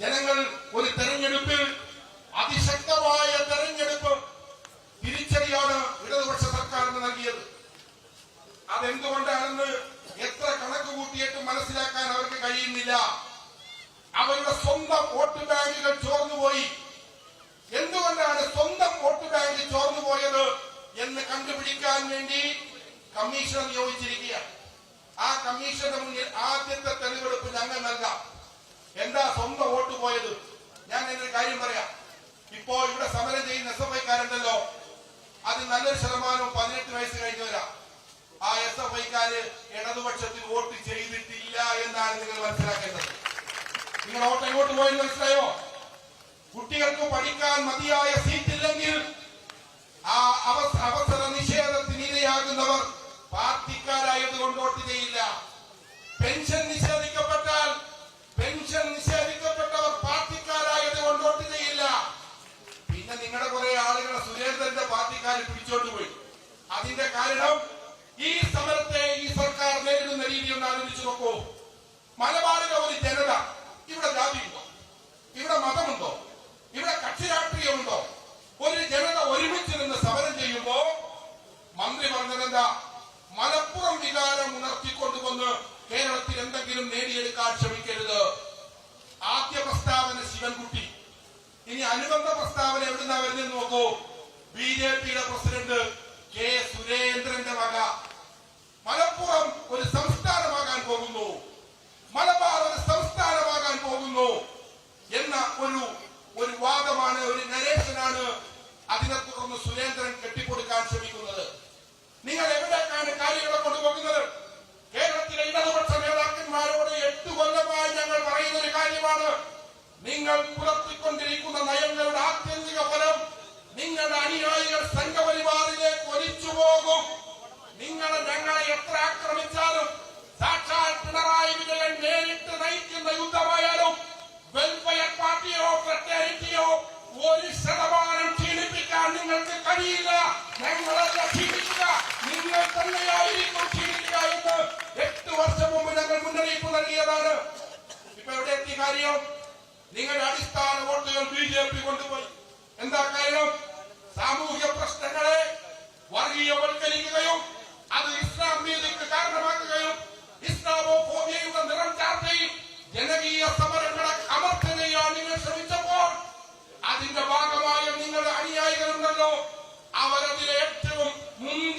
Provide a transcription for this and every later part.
ജനങ്ങൾ ഒരു തെരഞ്ഞെടുപ്പിൽ അതിശക്തമായ തെരഞ്ഞെടുപ്പ് തിരിച്ചടിയാണ് ഇടതുപക്ഷ സർക്കാരിന് നൽകിയത്. അതെന്തുകൊണ്ടാണെന്ന് എത്ര കണക്ക് കൂട്ടിയിട്ട് മനസ്സിലാക്കാൻ അവർക്ക് കഴിയുന്നില്ല. അവരുടെ സ്വന്തം വോട്ട് ബാങ്കുകൾ ചോർന്നുപോയി. എന്തുകൊണ്ടാണ് സ്വന്തം വോട്ട് ബാങ്ക് ചോർന്നുപോയത് എന്ന് കണ്ടുപിടിക്കാൻ വേണ്ടി കമ്മീഷണർ നിയോഗിച്ചിരിക്കുകയാണ്. ആ കമ്മീഷന്റെ മുന്നിൽ ആദ്യത്തെ തെളിവെടുപ്പ് നൽകാം എന്താ സ്വന്തം വോട്ട് പോയത്. ഞാൻ എന്നൊരു കാര്യം പറയാം. ഇപ്പോ ഇവിടെ സമരം ചെയ്യുന്ന എസ് എഫ് ഐക്കാരുണ്ടല്ലോ. അത് നല്ലൊരു ശതമാനവും പതിനെട്ട് വയസ്സ് കഴിഞ്ഞവരാ. ആ എസ് എഫ് ഐക്കാര് ഇടതുപക്ഷത്തിൽ വോട്ട് ചെയ്തിട്ടില്ല എന്നാണ് നിങ്ങൾ മനസ്സിലാക്കേണ്ടത്. നിങ്ങൾ വോട്ട് എങ്ങോട്ട് പോയെന്ന് മനസ്സിലായോ? കുട്ടികൾക്ക് പഠിക്കാൻ മതിയായ സീറ്റില്ലെങ്കിൽ നിങ്ങളുടെ കുറെ ആളുകളെ സുരേന്ദ്രന്റെ പാർട്ടിക്കാർ പിടിച്ചോണ്ട് പോയി. അതിന്റെ കാരണം ഈ സമരത്തെ ഈ സർക്കാർ നേരിടുന്ന രീതി ഒന്ന് ആലോചിച്ചു നോക്കൂ. മലബാറിലെ ഒരു ജനത ഇവിടെ ജാതിയുണ്ടോ? ഇവിടെ മതമുണ്ടോ? ഇവിടെ കക്ഷി രാഷ്ട്രീയമുണ്ടോ? ഒരു ജനത ഒരുമിച്ച് നിന്ന് സമരം ചെയ്യുമ്പോ മന്ത്രി പറഞ്ഞതെന്താ? അനുബന്ധ പ്രസ്താവന എവിടുന്നാ വരുന്നത് നോക്കൂ. ബി ജെ പിയുടെ പ്രസിഡന്റ് കെ സുരേന്ദ്രന്റെ വക മലപ്പുറം ഒരു സംസ്ഥാനമാകാൻ പോകുന്നു. മലബാർ ഒരു സംസ്ഥാനമാകാൻ പോകുന്നു എന്ന ഒരു ഒരു വാദമാണ് ഒരു നരേഷനാണ് അതിനെ തുടർന്ന് സുരേന്ദ്രൻ കെട്ടിക്കൊടുക്കാൻ ശ്രമിക്കുന്നത്. നിങ്ങൾ എവിടേക്കാണ് കാര്യങ്ങളെ കൊണ്ടുപോകുന്നത്? കേരളത്തിലെ ഇടതുപക്ഷ നേതാക്കന്മാരോട് എട്ട് കൊല്ലമായി ഞങ്ങൾ പറയുന്ന ഒരു കാര്യമാണ്. നിങ്ങൾ പുലർത്തിക്കൊണ്ടിരിക്കുന്ന നയങ്ങളുടെ ആക്രമിച്ചാലും സാക്ഷാൽ പിണറായി വിജയൻ നേരിട്ട് നയിക്കുന്ന യുദ്ധമായാലും വെൽഫെയർ പാർട്ടിയോ ഫ്രട്ടേണിറ്റിയോ ഒരു ശതമാനം ക്ഷീണിപ്പിക്കാൻ നിങ്ങൾക്ക് കഴിയില്ല. ഞങ്ങളല്ല ക്ഷീണിക്കുക നിങ്ങൾ തന്നെയായിരിക്കും ക്ഷീണിക്കുക എന്ന് എട്ട് വർഷം മുമ്പ് ഞങ്ങൾ മുന്നറിയിപ്പ് നൽകിയതാണ്. ഇപ്പൊ എവിടെ എത്തി കാര്യം? നിങ്ങളുടെ അടിസ്ഥാന വോട്ടുകൾ ബി ജെ പി കൊണ്ടുപോയി. എന്താ കാര്യം? സാമൂഹ്യ പ്രശ്നങ്ങളെ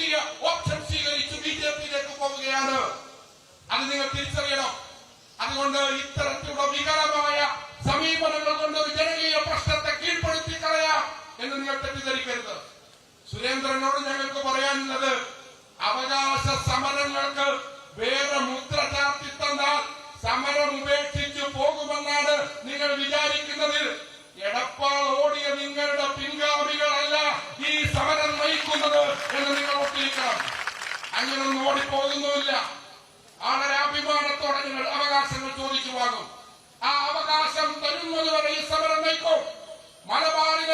മുന്തിയ ഓപ്ഷൻ സ്വീകരിച്ച് ബി ജെ പിയിലേക്ക് പോവുകയാണ്. അത് നിങ്ങൾ തിരിച്ചറിയണം. അതുകൊണ്ട് ഇത്തരത്തിലുള്ള വികലമായ സമീപനങ്ങൾ കൊണ്ട് ജനകീയ പ്രശ്നത്തെ കീഴ്പ്പെടുത്തി കളയാം എന്ന് നിങ്ങൾ തെറ്റിദ്ധരിക്കരുത്. സുരേന്ദ്രനോട് ഞങ്ങൾക്ക് പറയാനുള്ളത് അവകാശ സമരങ്ങൾക്ക് വേറെ മുദ്ര ചാർത്തി തന്നാൽ സമരം ഉപേക്ഷിച്ചു പോകുമെന്നാണ് നിങ്ങൾ വിചാരിക്കുന്നത് എടപ്പാൾ അങ്ങനൊന്നും ഓടിപ്പോകുന്നുമില്ല. വളരെ അഭിമാനത്തോടെ നിങ്ങൾ അവകാശങ്ങൾ ചോദിച്ചു വാങ്ങും. ആ അവകാശം തരുന്നത് വരെ ഈ സമരം നയിക്കും അവസാനത്തെ